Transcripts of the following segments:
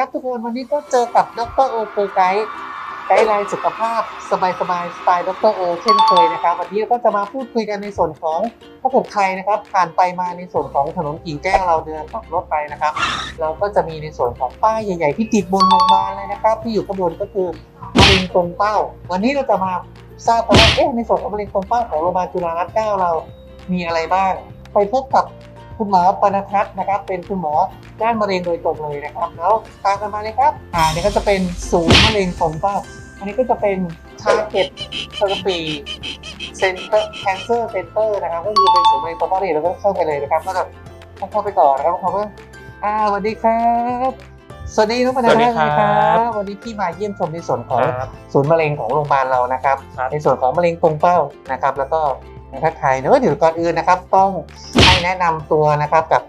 ครับทุกคนวันนี้ก็เจอกับดรโอโปรไกด์ไกด์ไลน์สุขภาพสบายสบายสไตล์ดรโอเช่นเคยนะครับ วันนี้เราก็จะมาพูดคุยกันในส่วนของถ้าเกิดใครนะครับผ่านไปมาในส่วนของถนนกิ่งแก้วเราเดินขับรถไปนะครับ เราก็จะมีในส่วนของป้ายใหญ่ๆที่ติดบนโรงพยาบาลเลยนะครับ ที่อยู่ข้างบนก็คือมะเร็งตรงเป้า วันนี้เราจะมาทราบกันว่าเอ๊ะในส่วนของมะเร็งตรงเป้าของโรงพยาบาลจุฬารัตน์เก้าเรามีอะไรบ้าง ไปพบกับ คุณหมอปนทัศน์นะครับ เป็นคุณหมอด้านมะเร็งโดยตรงเลยนะครับแล้วตามกันมาเลยครับอ่านี่ก็จะเป็นศูนย์มะเร็งตรงเป้าอันนี้ก็จะเป็น Target Therapy Center Cancer Center นะครับก็คือเป็นศูนย์มะเร็งตรงเป้าเนี่ยเราก็เข้าไปเลยนะครับก็จะต้องเข้าไปก่อนนะครับเขาก็อ่าสวัสดีครับสวัสดีน้องปนัสวัสดีครับบวันนี้ที่มาเยี่ยมชมในส่วนของครับศูนย์มะเร็งของโรงพยาบาลเรานะครับครับ ในส่วนของมะเร็งตรงเป้านะครับ แล้วก็ ในทักทายเนอะเดี๋ยวก่อนอื่นนะครับ ต้องให้แนะนำตัวนะครับกับ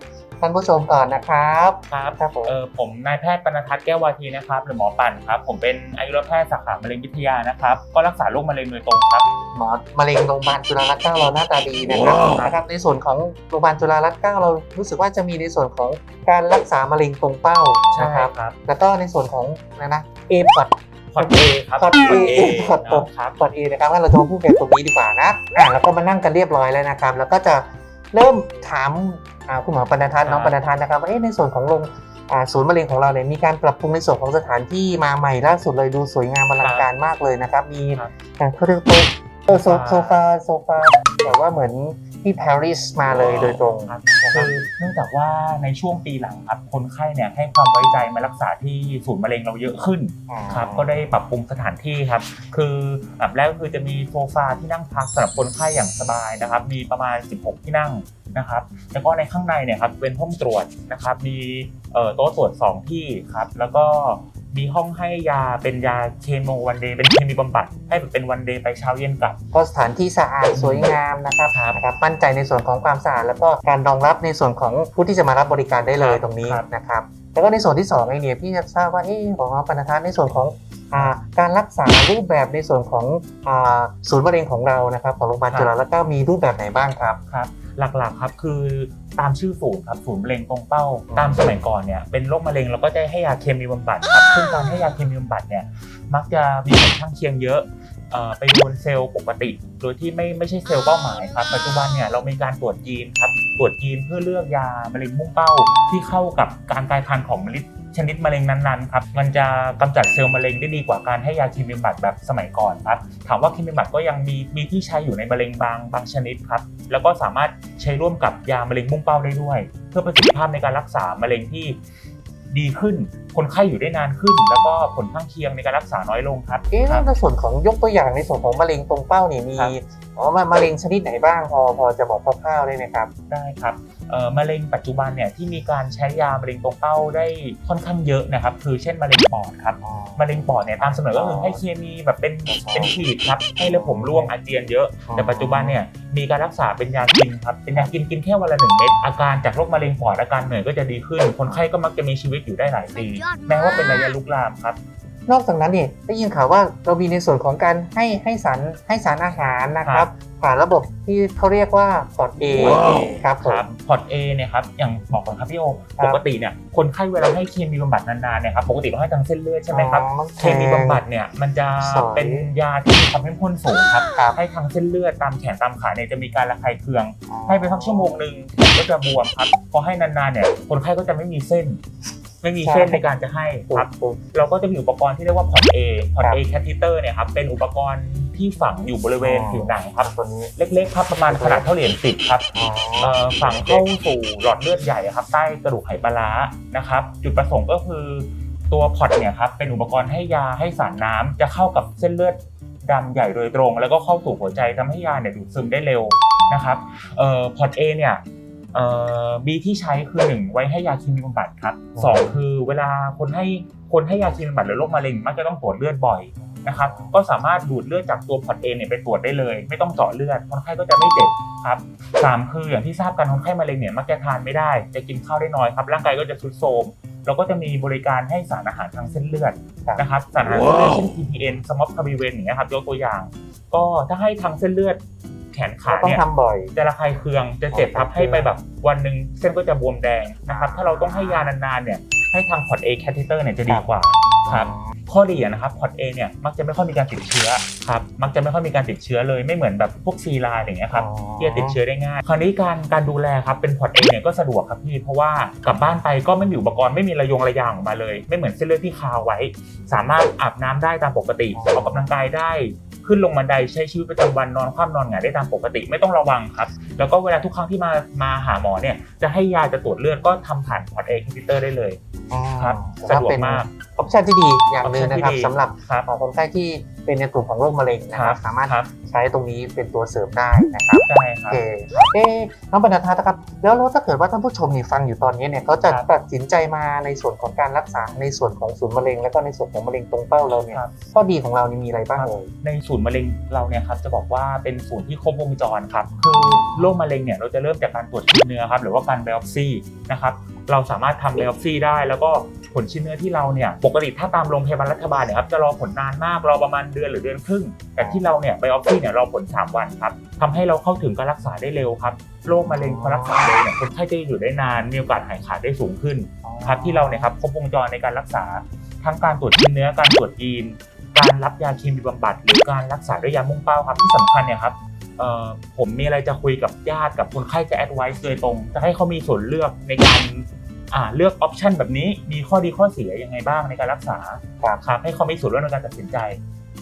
ท่านผู้ชมก่อนนะครับครับครับผมเออผมนายแพทย์ปนทัศน์แก้ววาทีนะครับหรือหมอปั่นครับ ผมเป็นอายุรแพทย์สาขามะเร็งวิทยานะครับ ก็รักษาโรคมะเร็งโดยตรงครับหมอมะเร็งโรงพยาบาลจุฬารัตน์เก้าเราหน้าตาดีนะครับว้าวนะครับ ในส่วนของโรงพยาบาลจุฬารัตน์เก้าเรารู้สึกว่าจะมีในส่วนของการรักษามะเร็งตรงเป้าใช่นะครับครับ แล้วก็ในส่วนของนะนะเอพอด พอดเอครับพอดเอพอดพอดตรงครับพอดเอนะครับว่าเราจะมาพูดกันตรงนี้ดีกว่านะอ่าแล้วก็มานั่งกันเรียบร้อยแล้วนะครับ แล้วก็จะเริ่มถามอ่าคุณหมอปนทัศน์น้องปนทัศน์นะครับว่าเอ๊ะในส่วนของโรงอ่าศูนย์มะเร็งของเราเนี่ยมีการปรับปรุงในส่วนของสถานที่มาใหม่ล่าสุดเลยดูสวยงามอลังการมากเลยนะครับ มีครับอ่าเขาเรียกโต๊ะเออโซโซฟาโซฟาแบบว่าเหมือน ที่ปารีสมาเลยโดยตรงครับนะคคืรับอเนื่องจากว่าในช่วงปีหลังครับคนไข้เนี่ยให้ความไว้ใจมารักษาที่ศูนย์มะเร็งเราเยอะขึ้นครับก็ได้ปรับปรุงสถานที่ครับ คืออันดับแรกก็คือจะมีโซฟาที่นั่งพักสำหรับคนไข้อย่างสบายนะครับ มีประมาณ 16 ที่นั่งนะครับแล้วก็ในข้างในเนี่ยครับเป็นห้องตรวจนะครับ มีเอ่อโต๊ะตรวจ 2 ที่ครับ แล้วก็ มีห้องให้ยาเป็นยาเคมีวันเดย์เป็นเคมีบำบัดให้แบบเป็นวันเดย์ไปเช้าเย็นกลับ ก็สถานที่สะอาดสวยงามนะครับครับนะครับมั่นใจในส่วนของความสะอาดแล้วก็การรองรับในส่วนของผู้ที่จะมารับบริการได้เลยครับตรงนี้ครับ นะครับแล้วก็ในส่วนที่สองไอเนี่ยพี่จะทราบว่าเอ๊ะของน้องปนทัศน์ในส่วนของอ่าการรักษารูปแบบในส่วนของอ่าศูนย์มะเร็งของเรานะครับของโรงพยาบาลจุฬาแล้วก็มีรูปแบบไหนบ้างครับ ครับหลักๆครับคือ ตามชื่อศูนย์ครับศูนย์มะเร็งตรงเป้า ตามสมัยก่อนเนี่ยเป็นโรคมะเร็งเราก็จะให้ยาเคมีบำบัดครับซึ่งการให้ยาเคมีบำบัดเนี่ยมักจะมีผลข้างเคียงเยอะไปโดนเซลล์ปกติ โดยที่ไม่ไม่ใช่เซลล์เป้าหมายครับปัจจุบันเนี่ยเรามีการตรวจยีนครับตรวจยีนเพื่อเลือกยามะเร็งมุ่งเป้าที่เข้ากับการกลายพันธุ์ของมะเร็ง ชนิดมะเร็งนั้นๆครับมันจะกำจัดเซลล์มะเร็งได้ดีกว่าการให้ยาเคมีบำบัดแบบสมัยก่อนครับถามว่าเคมีบำบัดก็ยังมีมีที่ใช้อยู่ในมะเร็งบางบางชนิดครับแล้วก็สามารถใช้ร่วมกับยามะเร็งมุ่งเป้าได้ด้วย เพื่อประสิทธิภาพในการรักษามะเร็งที่ดีขึ้น คนไข้อยู่ได้นานขึ้น แล้วก็ผลข้างเคียงในการรักษาน้อยลงครับเอ๊ะครับในส่วนของยกตัวอย่างในส่วนของมะเร็งตรงเป้านี่มีครับอ๋อมามะเร็งชนิดไหนบ้างพอพอจะบอกคร่าวๆได้ไหมครับ ได้ครับเอ่อ มะเร็งปัจจุบันเนี่ยที่มีการใช้ยามะเร็งตรงเป้าได้ค่อนข้างเยอะนะครับ คือเช่นมะเร็งปอดครับมะเร็งปอดเนี่ยตามเสนอก็คือให้เคมีแบบเป็นเป็นฉีดครับให้เลือดผมร่วงอาเจียนเยอะ แต่ปัจจุบันเนี่ยมีการรักษาเป็นยากินครับเป็นยากินกินแค่วันละหนึ่งเม็ดอาการจากโรคมะเร็งปอดอาการเหนื่อยก็จะดีขึ้น คนไข้ก็มักจะมีชีวิตอยู่ได้หลายปีสุดยอดมากแม้ว่าเป็นระยะลุกลามครับ นอกจากนั้นเนี่ยได้ยินข่าวว่าเรามีในส่วนของการให้ให้สารให้สารอาหารนะครับ ผ่านระบบที่เขาเรียกว่าพอร์ตเอว้าวครับผครัมบพอร์ต A เนี่ยครับอย่างบอกก่อนครับพี่โอครับปกติเนี่ยคนไข้เวลาให้เคมีบำบัดนานๆเนี่ยครับปกติเราให้ทางเส้นเลือดใช่ไหมครับอ๋อเคมีบำบัดเนี่ยมันจะสอยเป็นยาที่มีความเข้มข้นสูงครับครับให้ทางเส้นเลือดตามแขนตามขาเนี่ยจะมีการระคายเคือง ให้ไปสักชั่วโมงหนึ่งแขนก็จะบวมครับพอให้นานๆเนี่ยคนไข้ก็จะไม่มีเส้น ไม่มีเส้นในการจะให้ครับปุ๊บเราก็จะมีอุปกรณ์ที่เรียกว่าพอร์ต A พอร์ตครับ A catheter เนี่ยครับเป็นอุปกรณ์ที่ฝังอยู่บริเวณผิวหนังครับตัวนี้เล็กๆครับประมาณขนาดเท่าเหรียญสิบครับอ๋อเอ่อฝังเข้าสู่หลอดเลือดใหญ่อะครับใต้กระดูกไหปลาร้านะครับจุดประสงค์ก็คือตัวพอร์ตเนี่ยครับเป็นอุปกรณ์ให้ยาให้สารน้ำจะเข้ากับเส้นเลือดดำใหญ่โดยตรง แล้วก็เข้าสู่หัวใจทำให้ยาเนี่ยดูดซึมได้เร็วนะครับเอ่อพอร์ต A เนี่ย เอ่อมีที่ใช้คือหนึ่งไว้ให้ยาเคมีบำบัดครับสองคือเวลาคนให้คนให้ยาเคมีบำบัดหรือโรคมะเร็งมักจะต้องตรวจเลือดบ่อยนะครับก็สามารถดูดเลือดจากตัวพอร์ต A เนี่ยไปตรวจได้เลย ไม่ต้องเจาะเลือดคนไข้ก็จะไม่เจ็บครับสามคืออย่างที่ทราบกันคนไข้มะเร็งเนี่ยมักจะทานไม่ได้ จะกินข้าวได้น้อยครับร่างกายก็จะทรุดโทรมเราก็จะมีบริการให้สารอาหารทางเส้นเลือดครับนะครับสารอาหารเส้นเลือดเช่น TPN สมอปคาบิเวนอย่างเงี้ยครับยกตัวอย่าง ก็ถ้าให้ทางเส้นเลือด แขนขาก็ต้องเนี่ยทำบ่อย จะระคายเคืองจะเจ็บครับอ๋อให้ไปแบบวันหนึ่งเส้นก็จะบวมแดงนะครับถ้าเราต้องให้ยานานๆเนี่ยให้ทางพอร์ต A catheter เนี่ยจะดีกว่าครับข้อดีอะนะครับพอร์ต A เนี่ยมักจะไม่ค่อยมีการติดเชื้อครับมักจะไม่ค่อยมีการติดเชื้อเลยไม่เหมือนแบบพวกซีไลน์อย่างเงี้ยครับอ๋อ ที่จะติดเชื้อได้ง่าย คราวนี้การการดูแลครับเป็นพอร์ต A เนี่ยก็สะดวกครับพี่เพราะว่ากลับบ้านไปก็ไม่มีอุปกรณ์ไม่มีระยงระยางออกมาเลย ไม่เหมือนเส้นเลือดที่คาไว้ สามารถอาบน้ำได้ตามปกติออกกำลังกายได้ ขึ้นลงบันไดใช้ชีวิตประจำวันนอนคว่ำนอนหงายได้ตามปกติ ไม่ต้องระวังครับ แล้วก็เวลาทุกครั้งที่มามาหาหมอเนี่ยจะให้ยาจะตรวจเลือดก็ทำผ่านพอร์ต A คิวเตอร์ได้เลยอ๋อครับถือสะว่าดวกเป็นมากออปชันที่ดีอย่างหนึ่งนะครับ option ที่ดีสำหรับครับของคนไข้ที่เป็นในกลุ่มของโรคมะเร็งนะครับสามารถครับใช้ตรงนี้เป็นตัวเสริมได้นะครับใช่คโอรับเคเอ๊ะน้องบรรณทัศน์นะครับ แล้วถ้าเกิดว่าท่านผู้ชมนี่ฟังอยู่ตอนนี้เนี่ยเขาจะครับตัดสินใจมาในส่วนของการรักษาในส่วนของศูนย์มะเร็ง แล้วก็ในส่วนของมะเร็งตรงเป้าเราเนี่ยครับข้อดีของเรานี่มีอะไรบ้างเลยในศูนย์มะเร็งเราเนี่ยครับจะบอกว่าเป็นศูนย์ที่ครบวงจรครับคือโรคมะเร็งเนี่ยเราจะเริ่มจากการตรวจชิ้นเนื้อครับหรือว่าการไบออปซีนะครับ เราสามารถทำไบออปซีได้ แล้วก็ผลชิ้นเนื้อที่เราเนี่ยปกติถ้าตามโรงพยาบาลรัฐบาลเนี่ยครับจะรอผลนานมากรอประมาณเดือนหรือเดือนครึ่ง แต่ที่เราเนี่ยไบออปซีเนี่ยรอผล 3 วันครับทำให้เราเข้าถึงการรักษาได้เร็วครับโรคมะเร็งพอรักษาเร็วเนี่ยคนไข้จะอยู่ได้นานมีโอกาสหายขาดได้สูงขึ้นครับที่เราเนี่ยครับครบวงจรในการรักษา ทั้งการตรวจชิ้นเนื้อการตรวจยีน การรับยาเคมีบำบัด หรือการรักษาด้วยยามุ่งเป้าครับที่สำคัญเนี่ยครับผมมีอะไรจะคุยกับญาติกับคนไข้จะแอดไวซ์โดยตรง จะให้เขามีส่วนเลือกในการ อ่าเลือกออปชันแบบนี้มีข้อดีข้อเสียยังไงบ้างในการรักษาครับครับให้เขามีส่วนร่วมในการตัดสินใจ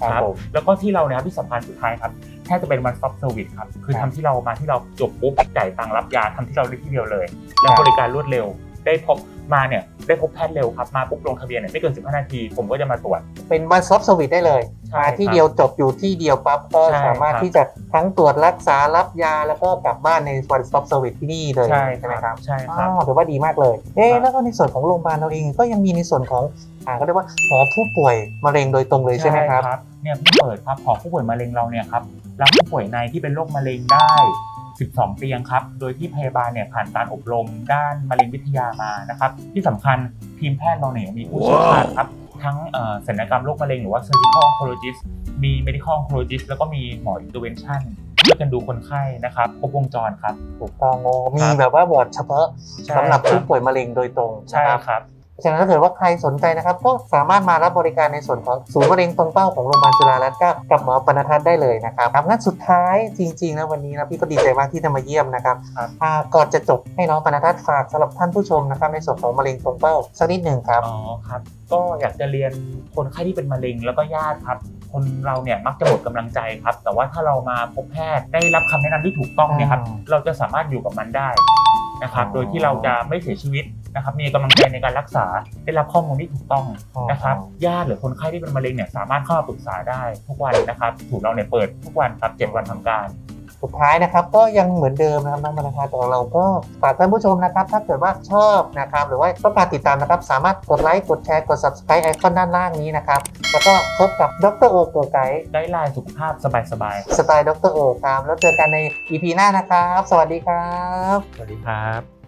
ครับผมแล้วก็ที่เราเนี่ยครับที่สำคัญสุดท้ายครับแค่จะเป็น one stop service ครับคือครับทำที่เรามาที่เราจบปุ๊บจ่ายตังค์รับยาทำที่เราได้ที่เดียวเลย และครับบริการรวดเร็วได้พบ มาเนี่ยได้พบแพทย์เร็วครับมาปุ๊บลงทะเบียนเนี่ยไม่เกิน 15 นาที ผมก็จะมาตรวจ เป็นวันซอฟต์สวิตได้เลยใช่มาที่ครับเดียวจบอยู่ที่เดียวปั๊บก็ใช่สามารถครับ ที่จะทั้งตรวจรักษารับยาแล้วก็กลับบ้านในวันซอฟต์สวิตที่นี่เลยใช่ไหมครับ ใช่คอ๋รับอถือว่าดีมากเลย เอ๊ะครับ แล้วก็ในส่วนของโรงพยาบาลเราเองก็ยังมีในส่วนของอ่าก็เรียกว่าหอผู้ป่วยมะเร็งโดยตรงเลยใช่ไหมครับ เนี่ยเพิ่งเปิดครับหอผู้ป่วยมะเร็งเราเนี่ยครับรับผู้ป่วยในที่เป็นโรคมะเร็งได้ 12 เตียงครับ โดยที่พยาบาลเนี่ยผ่านการอบรมด้านมะเร็งวิทยามานะครับ ที่สำคัญทีมแพทย์เราเนี่ยมีผู้เชี่ยวชาญครับ ทั้งเอ่อศัลยกรรมโรคมะเร็งหรือว่า surgical oncologist มี medical oncologist แล้วก็มีหมอ intervention ช่วยกันดูคนไข้นะครับครบวงจรครับถูกต้องโอ้มีครับแบบว่าบอร์ดเฉพาะใช่สำหรับคผู้ป่วยมะเร็งโดยตรงใช่นะครับครับ ฉะนั้นถ้าเกิดว่าใครสนใจนะครับ ก็สามารถมารับบริการในส่วนของศูนย์มะเร็งตรงเป้าของโรงพยาบาลจุฬารัตน์เก้ากับหมอปณทัศน์ได้เลยนะครับครับงั้นสุดท้ายจริงๆนะวันนี้นะพี่ก็ดีใจมากที่จะมาเยี่ยมนะครับครับอ่าก่อนจะจบให้น้องปณทัศน์ฝากสำหรับท่านผู้ชมนะครับในส่วนของมะเร็งตรงเป้าสักนิดหนึ่งครับอ๋อครับก็อยากจะเรียนคนไข้ที่เป็นมะเร็งแล้วก็ญาติครับคนเราเนี่ยมักจะหมดกำลังใจครับ แต่ว่าถ้าเรามาพบแพทย์ได้รับคำแนะนำที่ถูกต้องเนี่ยครับอืมเราจะสามารถอยู่กับมันได้นะครับอ๋อโดยที่เราจะไม่เสียชีวิต นะครับมีกำลังใจในการรักษาได้รับข้อมูลที่ถูกต้องนะครับญาติหรือคนไข้ที่เป็นมะเร็งเนี่ยสามารถเข้ามาปรึกษาได้ทุกวันนะครับศูนย์เราเนี่ยเปิดทุกวันครับ7วันทำการสุดท้ายนะครับก็ยังเหมือนเดิมนะครับน้องบรรณทัศน์ของเราก็ฝากท่านผู้ชมนะครับ ถ้าเกิดว่าชอบนะครับ หรือว่าต้องการติดตามนะครับ สามารถกดไลค์กดแชร์กด subscribe ไอคอนด้านล่างนี้นะครับ แล้วก็พบกับดรโอโกไกด์ได้ไลน์สุขภาพสบายสไตล์ดรโอครับแล้วเจอกันใน EP หน้านะครับ สวัสดีครับๆสวัสดีครับ